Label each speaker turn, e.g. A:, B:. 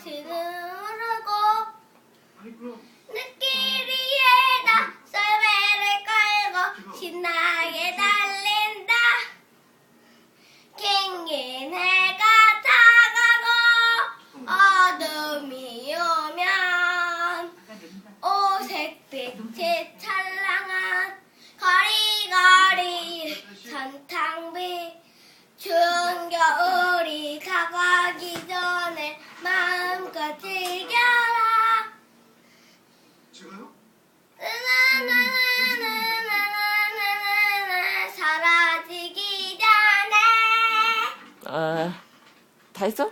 A: 다시는 흐르고
B: 느끼리에다 썰매를 깔고 신나게 다
A: 제가요?
B: 사라지기 전에
C: 아, 다 했어?